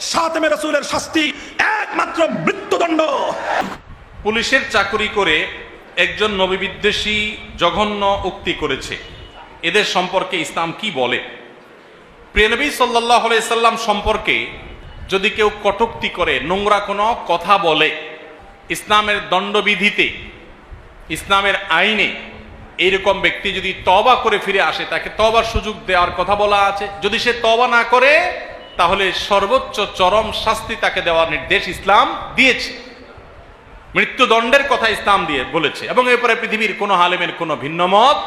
সাতমে রসুলের শাস্তি একমাত্র মৃত্যুদণ্ড। পুলিশের চাকরি করে একজন নবী বিদ্বেষী জঘন্য উক্তি করেছে। এদের সম্পর্কে ইসলাম কি বলে? প্রিয়নবী সাল্লাহ সাল্লাম সম্পর্কে যদি কেউ কটুক্তি করে, নোংরা কোনো কথা বলে, ইসলামের দণ্ডবিধিতে, ইসলামের আইনে এইরকম ব্যক্তি যদি তবা করে ফিরে আসে, তাকে তবার সুযোগ দেওয়ার কথা বলা আছে। যদি সে তবা না করে তাহলে সর্বোচ্চ চরম শাস্তি তাকে দেওয়ার নির্দেশ ইসলাম দিয়েছে। মৃত্যুদণ্ডের কথা ইসলাম দিয়ে বলেছে। এবং এরপরে পৃথিবীর কোনো হালেমের কোনো ভিন্ন মত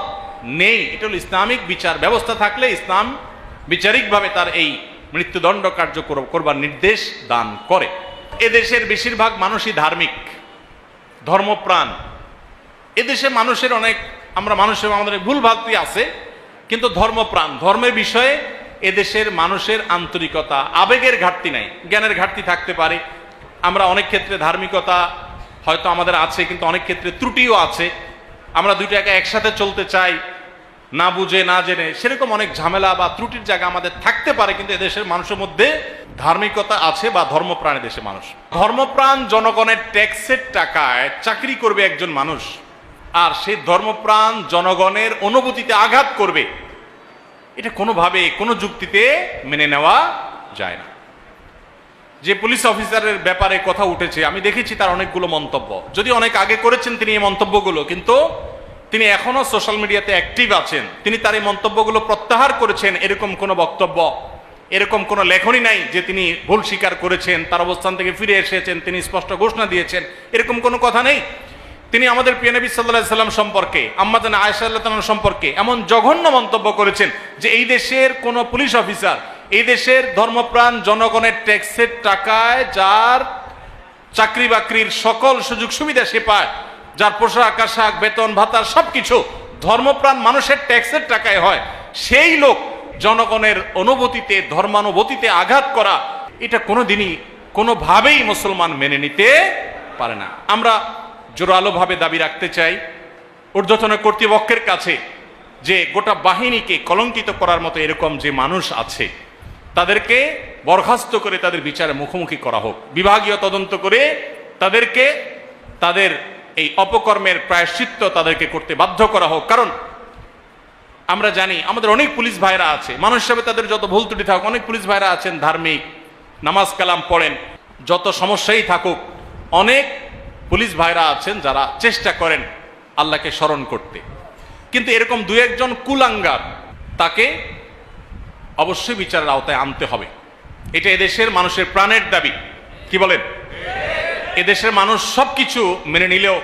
নেই। এটা হল ইসলামিক বিচার ব্যবস্থা থাকলে ইসলাম বিচারিকভাবে তার এই মৃত্যুদণ্ড কার্যকর করবার নির্দেশ দান করে। এদেশের বেশিরভাগ মানুষই ধার্মিক, ধর্মপ্রাণ। এদেশে মানুষের অনেক, আমরা মানুষের আমাদের ভুল ভাবতি আছে, কিন্তু ধর্মপ্রাণ, ধর্মের বিষয়ে এদেশের মানুষের আন্তরিকতা, আবেগের ঘাটতি নাই, জ্ঞানের ঘাটতি থাকতে পারে। আমরা অনেক ক্ষেত্রে ধার্মিকতা হয়তো আমাদের আছে, কিন্তু অনেক ক্ষেত্রে ত্রুটিও আছে। আমরা দুইটাকে একসাথে চলতে চাই, না বুঝে, না জেনে। সেরকম অনেক ঝামেলা বা ত্রুটির জায়গা আমাদের থাকতে পারে, কিন্তু এদেশের মানুষের মধ্যে ধার্মিকতা আছে বা ধর্মপ্রাণ দেশের মানুষ। ধর্মপ্রাণ জনগণের ট্যাক্সের টাকায় চাকরি করবে একজন মানুষ, আর সেই ধর্মপ্রাণ জনগণের অনুভূতিতে আঘাত করবে। এটা কোনোভাবে কোনো যুক্তিতে মেনে নেওয়া যায় না। যে পুলিশ অফিসারের ব্যাপারে কথা উঠেছে, আমি দেখেছি তার অনেকগুলো মন্তব্য। যদি অনেক আগে করেছেন তিনি এই মন্তব্যগুলো, কিন্তু তিনি এখনও সোশ্যাল মিডিয়াতে অ্যাক্টিভ আছেন। তিনি তার এই মন্তব্যগুলো প্রত্যাহার করেছেন, এরকম কোনো বক্তব্য, এরকম কোনো লেখনই নাই যে তিনি ভুল স্বীকার করেছেন, তার অবস্থান থেকে ফিরে এসেছেন, তিনি স্পষ্ট ঘোষণা দিয়েছেন, এরকম কোনো কথা নেই। তিনি আমাদের প্রিয় নবী সাল্লাহ সাল্লাম সম্পর্কে আম্মাদান আয়সা আল্লাহ সম্পর্কে এমন জঘন্য মন্তব্য করেছেন যে এই দেশের কোনো পুলিশ অফিসার, এই দেশের ধর্মপ্রাণ জনগণের ট্যাক্সের টাকায় যার চাকরি বাকরির সকল সুযোগ সুবিধা সে পায়, যার পোশাক, আশাক, বেতন ভাতার সবকিছু ধর্মপ্রাণ মানুষের ট্যাক্সের টাকায় হয়, সেই লোক জনগণের অনুভূতিতে, ধর্মানুভূতিতে আঘাত করা, এটা কোনোদিনই কোনোভাবেই মুসলমান মেনে নিতে পারে না। আমরা জোরালোভাবে দাবি রাখতে চাই ঊর্ধ্বতন কর্তৃপক্ষের কাছে যে গোটা বাহিনীকে কলঙ্কিত করার মতো এরকম যে মানুষ আছে, তাদেরকে বরখাস্ত করে তাদের বিচারে মুখোমুখি করা হোক। বিভাগীয় তদন্ত করে তাদেরকে, তাদের এই অপকর্মের প্রায়শ্চিত্ত তাদেরকে করতে বাধ্য করা হোক। কারণ আমরা জানি আমাদের অনেক পুলিশ ভাইরা আছে, মানুষ হিসাবে তাদের যত ভুল ত্রুটি থাকুক, অনেক পুলিশ ভাইরা আছেন, ধার্মিক, নামাজ কালাম পড়েন, যত সমস্যাই থাকুক, অনেক পুলিশ ভাইরা আছেন যারা চেষ্টা করেন আল্লাহকে স্মরণ করতে। কিন্তু এরকম দু একজন কুলাঙ্গার তাকে অবশ্যই বিচারের আওতায় আনতে হবে। এটা এদেশের মানুষের প্রাণের দাবি। কি বলেন? এদেশের মানুষ সবকিছু মেনে নিলেও,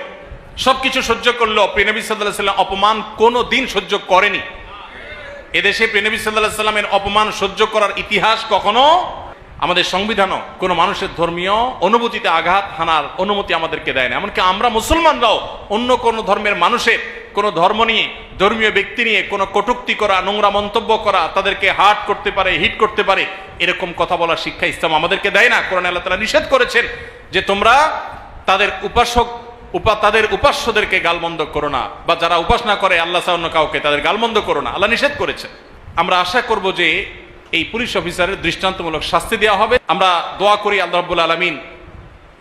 সবকিছু সহ্য করলেও প্রেনবী সাল্লাহ সাল্লাম অপমান কোনো দিন সহ্য করেনি। এদেশে প্রেনবী সাল্লাহ সাল্লামের অপমান সহ্য করার ইতিহাস কখনো আমাদের সংবিধানও কোনো মানুষের ধর্মীয় অনুভূতিতে আঘাত হানার অনুমতি আমাদেরকে দেয় না। এমনকি আমরা মুসলমানরাও অন্য কোনো ধর্মের মানুষের কোনো ধর্ম নিয়ে, ধর্মীয় ব্যক্তি নিয়ে কোনো কটুক্তি করা, নোংরা মন্তব্য করা, তাদেরকে হার্ট করতে পারে, হিট করতে পারে, এরকম কথা বলার শিক্ষা ইসলাম আমাদেরকে দেয় না। কোরআন আল্লাহ তালা নিষেধ করেছেন যে তোমরা তাদের উপাসক, উপা, তাদের উপাস্যদেরকে গালমন্দ করো না। বা যারা উপাসনা করে, আল্লাহ অন্য কাউকে তাদের গালমন্দ করো না। আল্লাহ নিষেধ করেছেন। আমরা আশা করব যে এই পুলিশ অফিসারের দৃষ্টান্তমূলক শাস্তি দেওয়া হবে। আমরা দোয়া করি আল্লাহ রাব্বুল আলমিন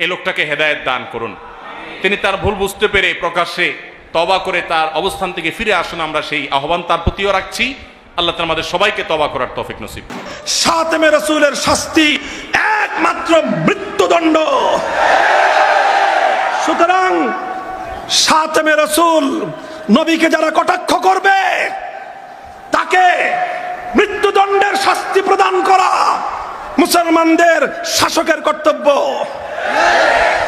এই লোকটাকে হেদায়েত দান করুন। তিনি তার ভুল বুঝতে পেরে প্রকাশ্যে তবা করে তার অবস্থান থেকে ফিরে আসুন। আমরা সেই আহ্বান তার প্রতিও রাখছি। আল্লাহ তালা আমাদের সবাইকে তবা করার তফিক নসিব সাতমে রসুলের শাস্তি একমাত্র মৃত্যুদণ্ড। সুতরাং সাতমে রসুল নবীকে যারা কটাক্ষ করবে, তাকে মৃত্যুদণ্ডের শাস্তি প্রদান করা মুসলমানদের শাসকের কর্তব্য।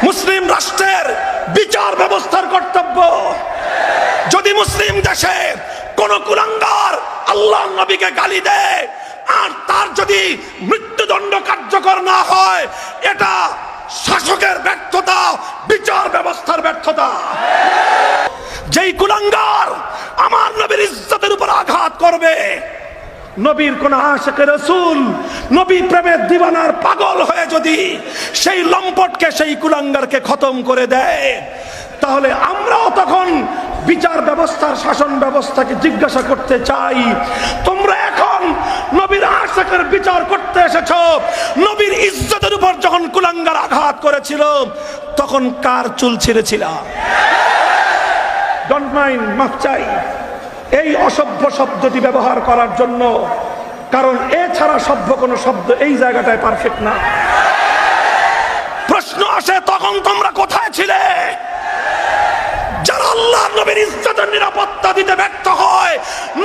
মুসলিম রাষ্ট্রের বিচার ব্যবস্থার কর্তব্য। যদি মুসলিম দেশে কোন কুলাঙ্গার আল্লাহ নবীকে গালি দেয়, আর তার যদি মৃত্যুদণ্ড কার্যকর না হয়, এটা শাসকের ব্যর্থতা, বিচার ব্যবস্থার ব্যর্থতা। যেই কুলাঙ্গার আমার নবীর ইজ্জতের উপর আঘাত করবে নবীর কোন আশেকের রসুল নবী প্রেমের দিবানার পাগল হয়ে যদি সেই লম্পটকে, সেই কুলাঙ্গারকে খতম করে দেয়, তাহলে আমরাও তখন বিচার ব্যবস্থার, শাসন ব্যবস্থাকে জিজ্ঞাসা করতে চাই, তোমরা এখন নবীর আশাকের বিচার করতে এসেছ, নবীর ইজ্জতের উপর যখন কুলাঙ্গার আঘাত করেছিল, তখন কার চুল ছিঁড়েছিল? ডন্ট মাইন্ড মাফ চাই। এই অসভ্য শব্দটি ব্যবহার করার জন্য, কারণ এছাড়া সভ্য কোনো শব্দ এই জায়গাটায় পারফেক্ট না। প্রশ্ন আসে, তখন তোমরা কোথায় ছিলে? যারা আল্লাহ নবীর ইজ্জতের নিরাপত্তা দিতে ব্যর্থ হয়,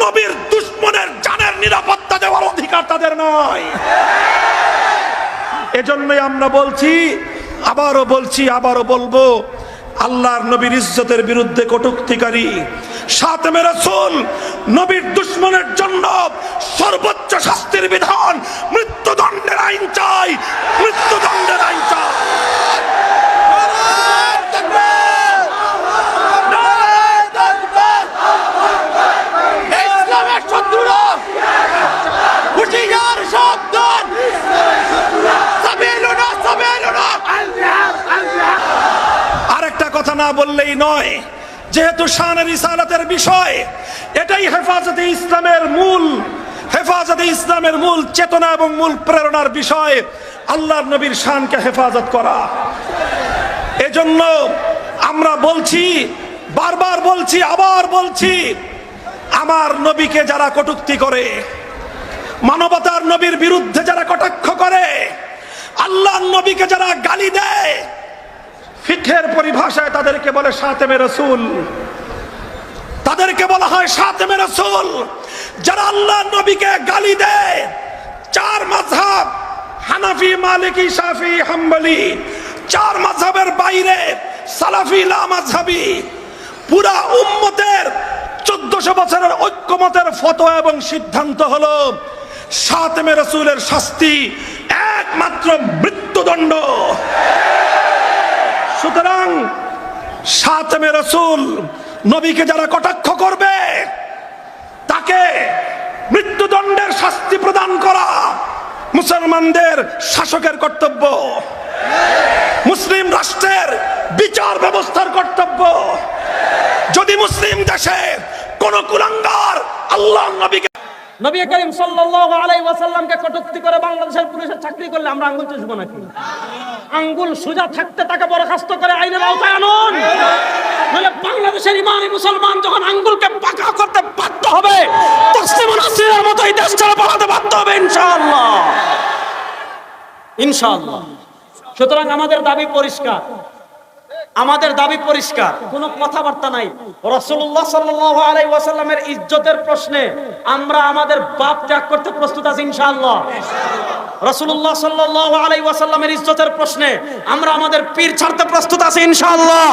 নবীর দুশ্মনের জানের নিরাপত্তা দেওয়ার অধিকার তাদের নয় এজন্যই আমরা বলছি, আবারও বলছি, আবারও বলব, আল্লাহর নবীর ইজ্জতের বিরুদ্ধে কটুক্তিকারী সাতমে রাসূল নবীর দুশ্মনের জন্য সর্বোচ্চ শাস্তির বিধান মৃত্যুদণ্ডের আইন চাই মৃত্যুদণ্ডের আইন চাই। আরেকটা কথা না বললেই নয় যেহেতু শানের ইসালাতের বিষয়, এটাই হেফাজতে ইসলামের মূল, হেফাজতে ইসলামের মূল চেতনা এবং মূল প্রেরণার বিষয়, আল্লাহর নবীর শানকে হেফাজত করা। এজন্য আমরা বলছি, বারবার বলছি, আবার বলছি, আমার নবীকে যারা কটুক্তি করে, মানবতার নবীর বিরুদ্ধে যারা কটাক্ষ করে, আল্লাহর নবীকে যারা গালি দেয় ফিখের পরিভাষায় তাদেরকে বলে সাতেমে রসুল। তাদেরকে বলা হয় সাতেমে রসুল। যারা আল্লাহ নবীকে গালি দেয়, চার মাঝহাব হানাফি, মালিকি, শাফি, হাম্বলি, চার মাঝহাবের বাইরে সালাফি, লা মাঝহাবি পুরা উম্মতের চোদ্দশো বছরের ঐক্যমতের ফতোয়া এবং সিদ্ধান্ত হলো সাতেমে রসুলের শাস্তি একমাত্র মৃত্যুদণ্ড সুতরাং সাতমে রসুল নবীকে যারা কটাক্ষ করবে, তাকে মৃত্যুদণ্ডের শাস্তি প্রদান করা মুসলমানদের শাসকের কর্তব্য। মুসলিম রাষ্ট্রের বিচার ব্যবস্থার কর্তব্য। যদি মুসলিম দেশে কোন কুলাঙ্গার আল্লাহ নবীকে নবী করিম সাল্লাল্লাহু আলাইহি ওয়াসাল্লামকে কটূক্তি করে বাংলাদেশের পুলিশের চাকরি করলে আমরা আঙ্গুল চুষবো নাকি? আঙ্গুল সোজা থাকতে তাকে বরখাস্ত করে আইনের আওতায় আনুন। নাহলে বাংলাদেশের ইমানি মুসলমান যখন আঙ্গুলকে পাকা করতে বাধ্য হবে, তসলিম নাসরিনের মতো এই দেশ ছেড়ে পালাতে বাধ্য হবে ইনশাআল্লাহ। ইনশাআল্লাহ। সুতরাং আমাদের দাবি পরিষ্কার। আমাদের দাবি পরিষ্কার, কোনো কথাবার্তা নাই। রসুল্লাহ ওয়াসাল্লামের ইজ্জতের প্রশ্নে আমরা আমাদের বাপ ত্যাগ করতে প্রস্তুত আছি ইনশাআল্লাহ। রসুল্লাহ আলাইহি ওয়াসাল্লামের ইজ্জতের প্রশ্নে আমরা আমাদের পীর ছাড়তে প্রস্তুত আছি ইনশাআল্লাহ।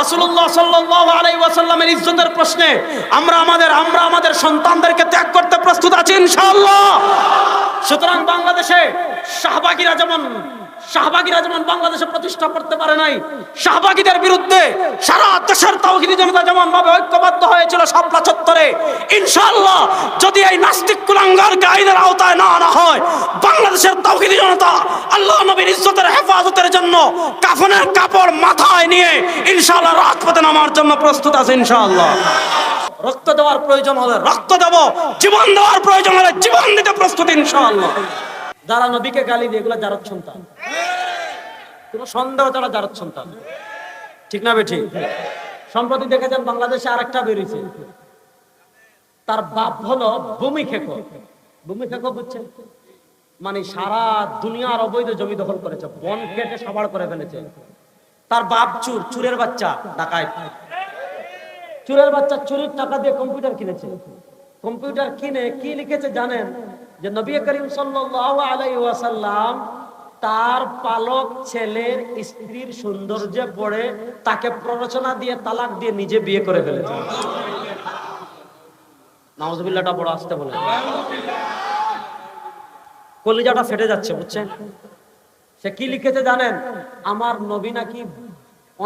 রসুল্লাহ আলাইহি ওয়াসাল্লামের ইজ্জতের প্রশ্নে আমরা আমাদের আমরা আমাদের সন্তানদেরকে ত্যাগ করতে প্রস্তুত আছি ইনশাআল্লাহ। সুতরাং বাংলাদেশে শাহবাগীরা যেমন শাহবাগীরা যেমন বাংলাদেশে প্রতিষ্ঠা করতে পারে নাই। শাহবাগীদের বিরুদ্ধে সারা দেশের তাওহিদি জনতা যেমন ভাবে ঐক্যবদ্ধ হয়েছিল শাপলা চত্বরে, ইনশাআল্লাহ যদি এই নাস্তিক কুলাঙ্গার আইনের আওতায় না আনা হয়, বাংলাদেশের তাওহিদি জনতা আল্লাহ নবীর ইজ্জতের হেফাজতের জন্য কাফনের কাপড় মাথায় নিয়ে ইনশাআল্লাহ রাজপথে নামার জন্য প্রস্তুত আছে ইনশাআল্লাহ। রক্ত দেওয়ার প্রয়োজন হলে রক্ত দেব, জীবন দেওয়ার প্রয়োজন হলে জীবন দিতে প্রস্তুত ইনশাআল্লাহ। যারা নবীকে গালি দিয়ে এগুলো জারত সন্তান? কোনো সন্দেহ ছাড়া জারত সন্তান। ঠিক না বেঠি সম্প্রতি দেখেছেন বাংলাদেশে আরেকটা বেরিয়েছে। তার বাপ হলো ভূমি খেকো ভূমি খেকো বুঝছেন মানে সারা দুনিয়ার অবৈধ জমি দখল করেছে, বন কেটে সাবাড় করে ফেলেছে। তার বাপ চুর, চুরের বাচ্চা ডাকায় চুরের বাচ্চা চুরির টাকা দিয়ে কম্পিউটার কিনেছে। কম্পিউটার কিনে কি লিখেছে জানেন? যে নবী করিম সাল্লাল্লাহু আলাইহি ওয়াসাল্লাম তার পালক ছেলের স্ত্রীর সৌন্দর্যে পড়ে তাকে প্ররোচনা দিয়ে তালাক দিয়ে নিজে বিয়ে করে ফেলেছে। নাউজুবিল্লাহটা বড় আসতে বলে। কলিজাটা ফেটে যাচ্ছে, বুঝছেন? সে কি লিখেছে জানেন? আমার নবী নাকি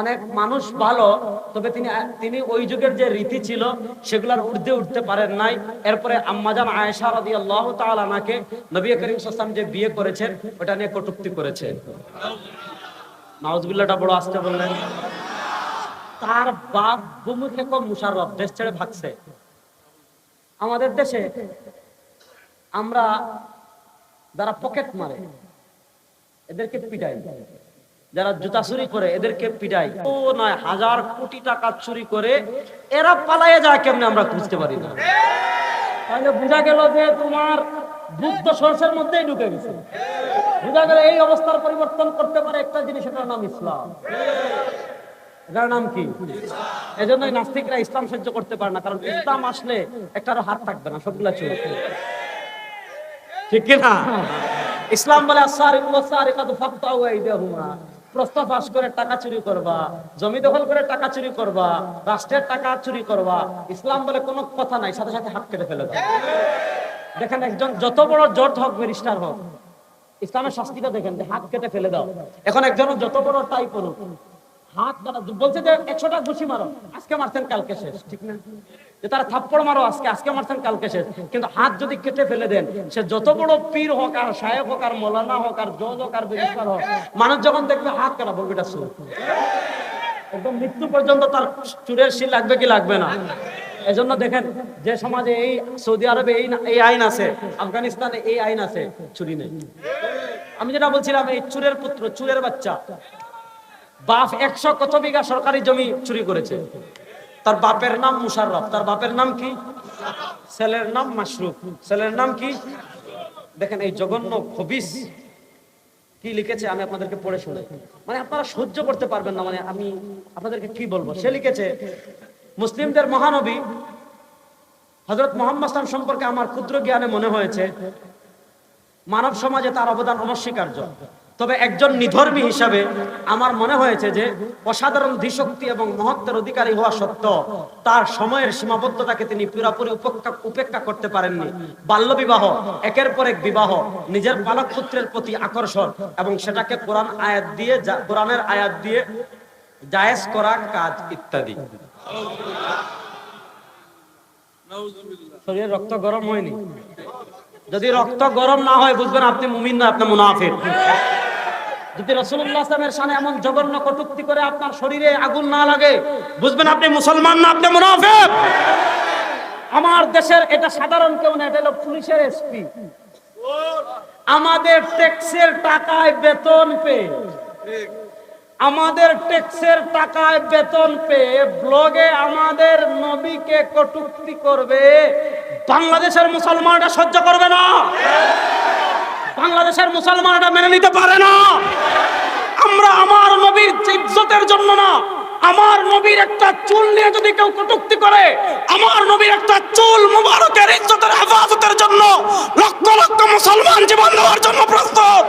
অনেক মানুষ ভালো, তবে তিনি তিনি ওই যুগের যে রীতি ছিল, সেগুলার ঊর্ধ্বে উঠতে পারেন নাই। এরপরে আম্মাজান আয়েশা রাদিয়াল্লাহু তাআলা নাকে নবী করিম সাল্লাল্লাহু যে বিয়ে করেছেন, ওটা নিয়ে কটুক্তি করেছে। নাউজুবিল্লাহটা বড় আসতে বললেন। তার বাপ ভূমিকে কম মুশাররফ, দেশ ছেড়ে ভাগছে। আমাদের দেশে আমরা যারা পকেট মারে, এদেরকে পিটাই যারা জুতা চুরি করে, এদেরকে পিটাই। ও নয়, হাজার কোটি টাকা চুরি করে, এরা পালায়ে যায়, কেমনে আমরা বুঝতে পারি না? তাহলে বোঝা গেল যে তোমার বুদ্ধ সরষের মধ্যেই ঢুকে গেছে। বোঝা গেল এই অবস্থার পরিবর্তন করতে পারে একটা জিনিস, এটার নাম ইসলাম। এটার নাম কি? নাস্তিকরা ইসলাম সহ্য করতে পারে না, কারণ ইসলাম আসলে একটারও হাত থাকবে না, সবগুলা চুরি। ঠিক কি না ইসলাম বলে ফাকতাউ আইদিয়াহুমা প্রস্তাব পাস করে টাকা চুরি করবা, জমি দখল করে টাকা চুরি করবা, রাষ্ট্রের টাকা চুরি করবা, ইসলাম বলে কোনো কথা নাই, সাথে সাথে হাত কেটে ফেলে দাও। দেখেন একজন যত বড় জজ হোক ব্যারিস্টার হোক, ইসলামের শাস্তিটা দেখেন যে হাত কেটে ফেলে দাও। এখন একজন যত বড় টাই করুক হাত বলছে যে একশোটা ঘুষি মারো, আজকে মারছেন কালকে শেষ, ঠিক না? যে তারা থাপ্পড় মারো, আজকে আজকে মারছেন কালকে শেষ। কিন্তু হাত যদি কেটে ফেলে দেন, সে যত বড় পীর হোক আর সাহেব হোক আর মৌলানা হোক আর জজ হোক আর বেরিস্টার হোক, মানুষ যখন দেখবে, হাত কাটা বলবে, এটা একদম মৃত্যু পর্যন্ত তার চুরের শিল লাগবে কি লাগবে না? এজন্য দেখেন, যে সমাজে এই সৌদি আরবে এই এই আইন আছে, আফগানিস্তানে এই আইন আছে, চুরি নেই। আমি যেটা বলছিলাম, এই চুরের পুত্র, চুরের বাচ্চা, বাপ একশো কত বিঘা সরকারি জমি চুরি করেছে? তার বাপের নাম মুশাররফ। তার বাপের নাম কি? ছেলের নাম মাশরুফ। ছেলের নাম কি? দেখেন, এই জঘন্য খবিস কি লিখেছে আমি আপনাদেরকে পড়ে শুনে। মানে আপনারা সহ্য করতে পারবেন না মানে আমি আপনাদেরকে কি বলব? সে লিখেছে, মুসলিমদের মহানবী হজরত মোহাম্মদ সম্পর্কে আমার ক্ষুদ্র জ্ঞানে মনে হয়েছে, মানব সমাজে তার অবদান অনস্বীকার্য। তবে একজন নিধর্মী হিসাবে আমার মনে হয়েছে যে অসাধারণ ধীশক্তি এবং মহত্বের অধিকারী হওয়া সত্ত্বেও তার সময়ের সীমাবদ্ধতাকে তিনি পুরাপুরি উপেক্ষা করতে পারেননি। বাল্য বিবাহ একের পর এক বিবাহ, নিজের পালক পুত্রের প্রতি আকর্ষণ এবং সেটাকে কোরআন আয়াত দিয়ে কোরআনের আয়াত দিয়ে জায়েজ করা কাজ ইত্যাদি। শরীরে রক্ত গরম হয়নি। যদি রক্ত গরম না হয়, বুঝবেন আপনি মুমিন না আপনি মুনাফিক। যদি আসলামের সামনে এমন জঘন্য কটুক্তি করে আপনার শরীরে আগুন না লাগে, বুঝবেন আপনি মুসলমান না আপনি মুনাফিক? আমার দেশের এটা সাধারণ কেউ না, এটা হলো পুলিশের এসপি আমাদের ট্যাক্সের টাকায় বেতন পেয়ে, আমাদের ট্যাক্সের টাকায় বেতন পেয়ে ব্লগে আমাদের নবীকে কটুক্তি করবে, বাংলাদেশের মুসলমানরা সহ্য করবে না। বাংলাদেশের মুসলমানরা মেনে নিতে পারে না। আমরা আমার নবীর ইজ্জতের জন্য না, আমার নবীর একটা চুল নিয়ে যদি কেউ কটুক্তি করে, আমার নবীর একটা চুল মুবারকের ইজ্জতের হেফাজতের জন্য লক্ষ লক্ষ মুসলমান জীবন দেওয়ার জন্য প্রস্তুত।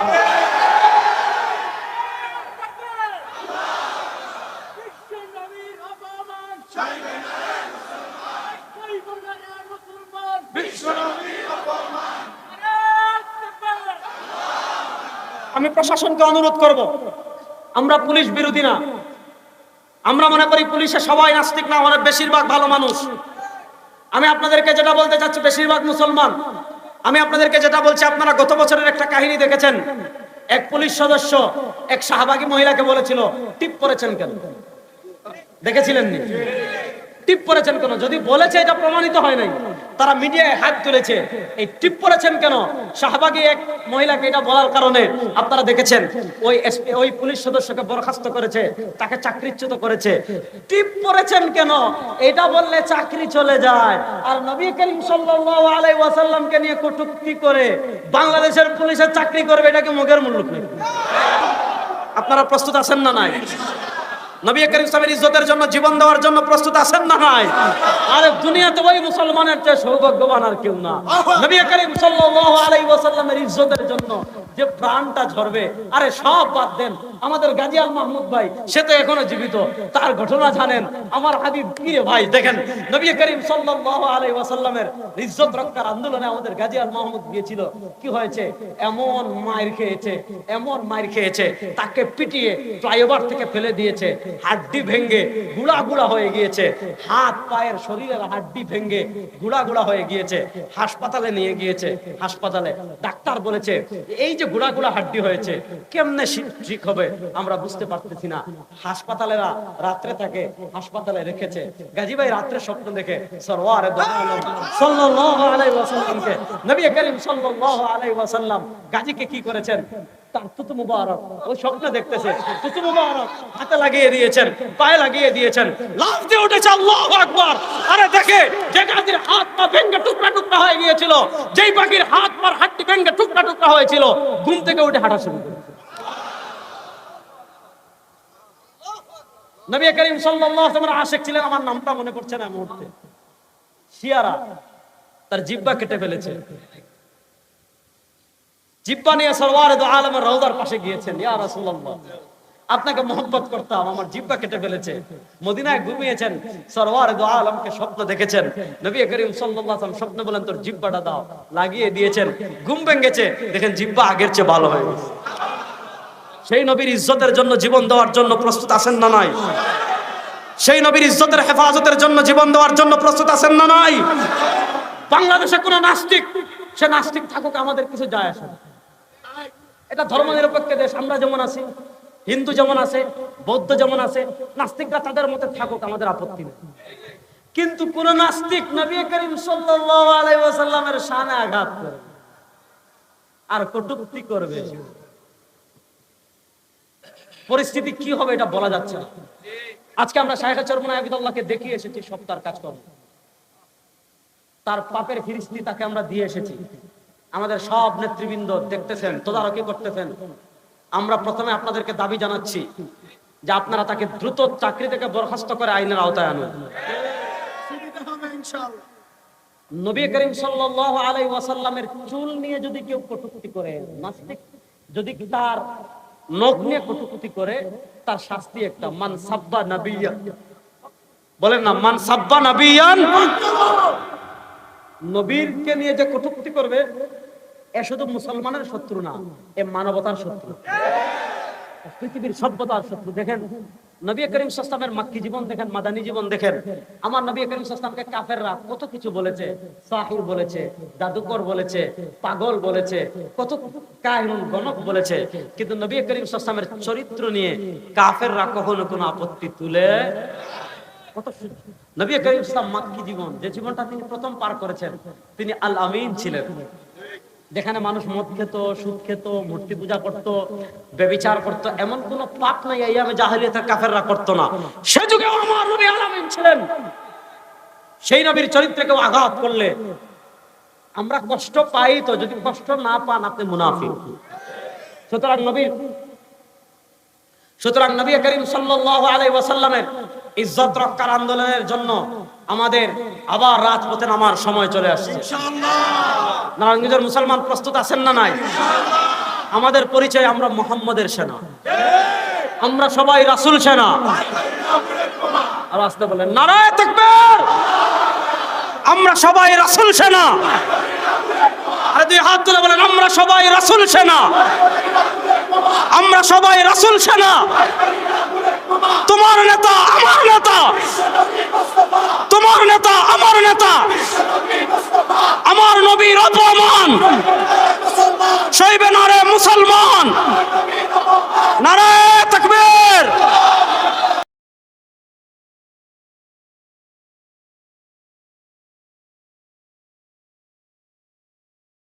আমি প্রশাসনকে অনুরোধ করব, আমরা পুলিশ বিরোধী না। আমরা মনে করি পুলিশে সবাই নাস্তিক না অনেক বেশিরভাগ ভালো মানুষ। আমি আপনাদেরকে যেটা বলতে চাচ্ছি, বেশিরভাগ মুসলমান। আমি আপনাদেরকে যেটা বলছি, আপনারা গত বছরের একটা কাহিনী দেখেছেন। এক পুলিশ সদস্য এক শাহবাগী মহিলাকে বলেছিল, টিপ করেছেন কেন? দেখেছিলেন টিপ করেছেন কেন? যদি বলেছে, এটা প্রমাণিত হয় নাই। তারা মিডিয়ায় হাত তুলেছে। এই টিপ পড়েছেন কেন? শাহবাগী এক মহিলাকে এটা বলার কারণে আপনারা দেখেছেন, ওই ওই পুলিশ সদস্যকে বরখাস্ত করেছে, তাকে চাকরিচ্যুত করেছে। টিপ পড়েছেন কেন? এটা বললে চাকরি চলে যায়। আর নবী করিম সাল্লাল্লাহু আলাইহি ওয়াসাল্লামকে নিয়ে কটুক্তি করে বাংলাদেশের পুলিশের চাকরি করবে এটাকে মুখের মূল্য? আপনারা প্রস্তুত আছেন না নাই? নবী করিম সাহেবের ইজ্জতের জন্য, জীবন দেওয়ার জন্য প্রস্তুত আছেন না নাই? আরে দুনিয়াতে ওই মুসলমানের চেয়ে সৌভাগ্যবান আর কেউ না। নবী করিম সাল্লাল্লাহু আলাইহি ওয়াসাল্লামের ইজ্জতের জন্য যে প্রাণটা ঝরবে, আরে সব বাদ দেন। আমাদের গাজী আল মাহমুদ ভাই, সে তো এখনও জীবিত। তার ঘটনা জানেন। আমার হাবিব, কি ভাই, দেখেন, নবী করিম সাল্লাল্লাহু আলাইহি ওয়াসাল্লামের ইজ্জত রক্ষার আন্দোলনে আমাদের গাজী আল মাহমুদ গিয়েছিল। কি হয়েছে? এমন মাইর খেয়েছে, এমন মাইর খেয়েছে, তাকে পিটিয়ে ফ্লাইওভার থেকে ফেলে দিয়েছে। হাড্ডি ভেঙ্গে গুড়া গুড়া হয়ে গিয়েছে। হাত পায়ের শরীরের হাড্ডি ভেঙ্গে গুড়া গুড়া হয়ে গিয়েছে। হাসপাতালে নিয়ে গিয়েছে। হাসপাতালে ডাক্তার বলেছে, এই যে গুড়া গুড়া হাড্ডি হয়েছে, কেমনে ঠিক হবে? আমরা বুঝতে পারতেছি না। হাসপাতালেরা রাত্রে থাকে হাসপাতালে রেখেছে। গাজী ভাই রাত্রে স্বপ্ন দেখে সরওয়ারে নবী করিম সাল্লাল্লাহু আলাইহি ওয়াসাল্লাম গাজীকে কি করেছেন? তার তুতু মুবারক। ওই স্বপ্ন দেখতেছে। তুতু মুবারক। হাতে লাগিয়ে দিয়েছেন, পায়ে লাগিয়ে দিয়েছেন। লাফ দিয়ে উঠেছে আকবার। আরে দেখে, যে হাত পা টুকরা টুকরা হয়ে গিয়েছিল, যেই পাখির হাত পার টুকরা টুকরা হয়েছিল, ঘুম থেকে উঠে হাঁটা শুরু নবী করিম সাল্লাল্লাহু আলাইহি ছিলেন, আমার নামটা মনে পড়ছে না মুহূর্তে। শিয়ারা তার জিব্বা কেটে ফেলেছে। জিব্বা নিয়ে সরওয়ার আলমের রওদার পাশে গিয়েছেন। ইয়া রাসূলুল্লাহ, আপনাকে মোহব্বত করতাম, আমার জিব্বা কেটে ফেলেছে। মদিনায় ঘুমিয়েছেন, সরওয়ার দো আলমকে স্বপ্ন দেখেছেন। নবী করিম আলাইহি স্বপ্ন বলেন, তোর জিব্বাটা দাও। লাগিয়ে দিয়েছেন। ঘুম ভেঙেছে, দেখেন জিব্বা আগের চেয়ে ভালো হয়ে সেই নবীর ইজ্জতের জন্য জীবন দেওয়ার জন্য প্রস্তুত আছেন না নাই? সেই নবীর ইজ্জতের হেফাজতের জন্য জীবন দেওয়ার জন্য প্রস্তুত আছেন না নাই? বাংলাদেশে কোন নাস্তিক, সে নাস্তিক থাকুক, আমাদের কিছু যায় আসে না। এটা ধর্মনিরপেক্ষ দেশ, আমরা যেমন আছি, হিন্দু যেমন আছে, বৌদ্ধ যেমন আছে, নাস্তিকরা তাদের মতে থাকুক, আমাদের আপত্তি নেই। কিন্তু কোন নাস্তিক নবী করিম ওয়াসাল্লামের শানে আঘাত করবে আর কটূক্তি করবে। পরিস্থিতি কি হবে এটা বলা যাচ্ছে না। আজকে আমরা শাহেখা চরমনা আবিদুল্লাহকে দেখিয়ে এসেছি, সপ্তাহের কাজকর্ম। তার পাপের ফিরিস্তি তাকে আমরা দিয়ে এসেছি। আমাদের সব নেতৃবৃন্দ দেখতেছেন, তদারকি করতেছেন। আমরা প্রথমে আপনাদেরকে দাবি জানাচ্ছি যে আপনারা তাকে দ্রুত চাকরি থেকে বরখাস্ত করে আইনের আওতায় আনুন। নবী করিম ওয়াসাল্লামের চুল নিয়ে যদি কেউ কটূক্তি করে, নাস্তিক, যদি তার নখ নিয়ে কটূক্তি করে, তার শাস্তি একটা মান সাব্বা বলেন না, মান সাব্বা নাবিয়ান। নবীরকে নিয়ে যে কটূক্তি করবে, এ শুধু মুসলমানের শত্রু না, এ মানবতার শত্রু। পৃথিবীর সভ্যতার শত্রু। দেখেন, নবী করিম জীবন দেখেন, মাদানী জীবন দেখেন। আমার নবী করিম কাফেররা কত কিছু বলেছে, সাহির বলেছে, জাদুকর বলেছে, পাগল বলেছে, কত কাহিন গণক বলেছে। কিন্তু নবী করিম সাস্তামের চরিত্র নিয়ে কাফেররা কখনো কোনো আপত্তি তুলে নবী করিম ইসলাম মাক্কি জীবন, যে জীবনটা তিনি প্রথম পার করেছেন, তিনি আল আমিন ছিলেন। যেখানে মানুষ মদ খেত, সুদ খেত, মূর্তি পূজা এমন কোন পাপ নাই এই আমি কাফেররা না। সে যুগে আমার নবী আল আমিন ছিলেন। সেই নবীর চরিত্রে কেউ আঘাত করলে আমরা কষ্ট পাই তো, যদি কষ্ট না পান আপনি মুনাফিক। সুতরাং নবীর সুতরাং নবী করিম সাল্লাল্লাহু আলাইহি ওয়াসাল্লামের ইজ্জত রক্ষার আন্দোলনের জন্য আমাদের আবার রাজপথে নামার সময় চলে আসছে। নারায়ণগঞ্জের মুসলমান প্রস্তুত আছেন না নাই? আমাদের পরিচয় আমরা মোহাম্মদের সেনা। আমরা সবাই রাসূল সেনা। আর আসতে বলেন নারায় আমরা সবাই রাসূল সেনা। আরে দুই হাত তুলে বলেন আমরা সবাই রাসূল সেনা। আমরা সবাই রাসূল সেনা। তোমার নেতা, আমার নেতা। তোমার নেতা, আমার নেতা। আমার নবীর অপমান সইবে নারে মুসলমান। নারে তকবীর।